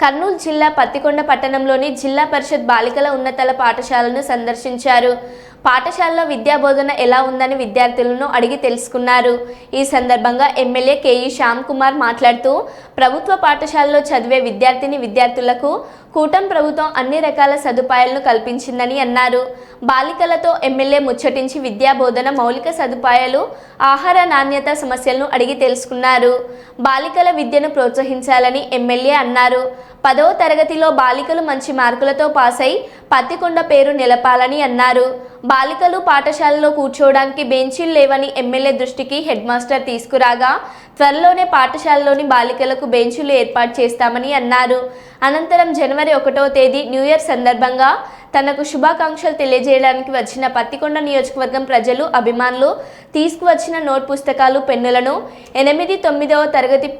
కర్నూలు జిల్లా పత్తికొండ పట్టణంలోని జిల్లా పరిషత్ బాలికల ఉన్నతల పాఠశాలను సందర్శించారు. పాఠశాలలో విద్యాబోధన ఎలా ఉందని విద్యార్థులను అడిగి తెలుసుకున్నారు. ఈ సందర్భంగా ఎమ్మెల్యే కేఈ శ్యామ్ కుమార్ మాట్లాడుతూ ప్రభుత్వ పాఠశాలలో చదివే విద్యార్థిని విద్యార్థులకు కూటం ప్రభుత్వం అన్ని రకాల సదుపాయాలను కల్పించిందని అన్నారు. బాలికలతో ఎమ్మెల్యే ముచ్చటించి విద్యాబోధన మౌలిక సదుపాయాలు ఆహార నాణ్యత సమస్యలను అడిగి తెలుసుకున్నారు. బాలికల విద్యను ప్రోత్సహించాలని ఎమ్మెల్యే అన్నారు. పదవ తరగతిలో బాలికలు మంచి మార్కులతో పాస్ అయి పత్తికొండ పేరు నిలపాలని అన్నారు. బాలికలు పాఠశాలలో కూర్చోవడానికి బెంచీలు లేవని ఎమ్మెల్యే దృష్టికి హెడ్ మాస్టర్ తీసుకురాగా త్వరలోనే పాఠశాలలోని బాలికలకు బెంచీలు ఏర్పాటు చేస్తామని అన్నారు. అనంతరం జనవరి ఒకటవ తేదీ న్యూ ఇయర్ సందర్భంగా తనకు శుభాకాంక్షలు తెలియజేయడానికి వచ్చిన పత్తికొండ నియోజకవర్గం ప్రజలు అభిమానులు తీసుకువచ్చిన నోట్ పుస్తకాలు పెన్నులను ఎనిమిది తొమ్మిదవ తరగతి